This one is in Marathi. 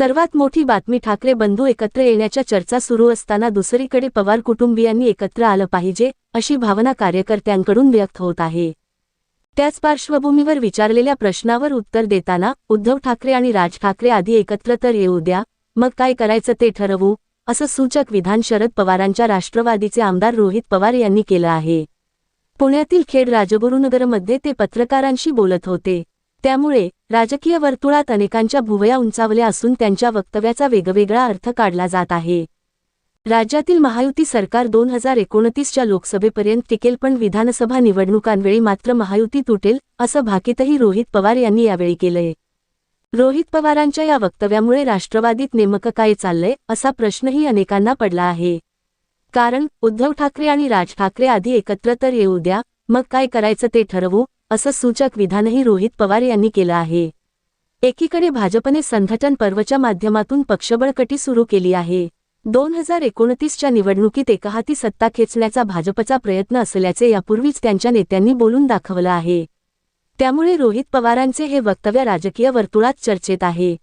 सर्वात मोठी बातमी ठाकरे बंधू एकत्र येण्याच्या चर्चा सुरू असताना दुसरीकडे पवार कुटुंबियांनी एकत्र आलं पाहिजे अशी भावना कार्यकर्त्यांकडून व्यक्त होत आहे. त्याच पार्श्वभूमीवर विचारलेल्या प्रश्नावर उत्तर देताना उद्धव ठाकरे आणि राज ठाकरे आधी एकत्र तर येऊ द्या मग काय करायचं ते ठरवू असं सूचक विधान शरद पवारांच्या राष्ट्रवादीचे आमदार रोहित पवार यांनी केलं आहे. पुण्यातील खेड राजगुरुनगरमध्ये ते पत्रकारांशी बोलत होते. त्यामुळे राजकीय वर्तुळात अनेकांच्या भुवया उंचावल्या असून त्यांच्या वक्तव्याचा वेगवेगळा अर्थ काढला जात आहे. राज्यातील महायुती सरकार दोन हजार एकोणतीसच्या लोकसभेपर्यंत टिकेल पण विधानसभा निवडणुकांवेळी मात्र महायुती तुटेल असं भाकीतही रोहित पवार यांनी यावेळी केलंय. रोहित पवारांच्या या वक्तव्यामुळे राष्ट्रवादीत नेमकं काय चाललंय असा प्रश्नही अनेकांना पडला आहे. कारण उद्धव ठाकरे आणि राज ठाकरे आधी एकत्र तर येऊ द्या मग काय करायचं ते ठरवू असं सूचक विधानही रोहित पवार यांनी केलं आहे. एकीकडे भाजपने संघटन पर्वच्या माध्यमातून पक्षबळकटी सुरू केली आहे. दोन हजार एकोणतीसच्या निवडणुकीत एकहाती सत्ता खेचण्याचा भाजपचा प्रयत्न असल्याचे यापूर्वीच त्यांच्या नेत्यांनी बोलून दाखवलं आहे. त्यामुळे रोहित पवारांचे हे वक्तव्य राजकीय वर्तुळात चर्चेत आहे.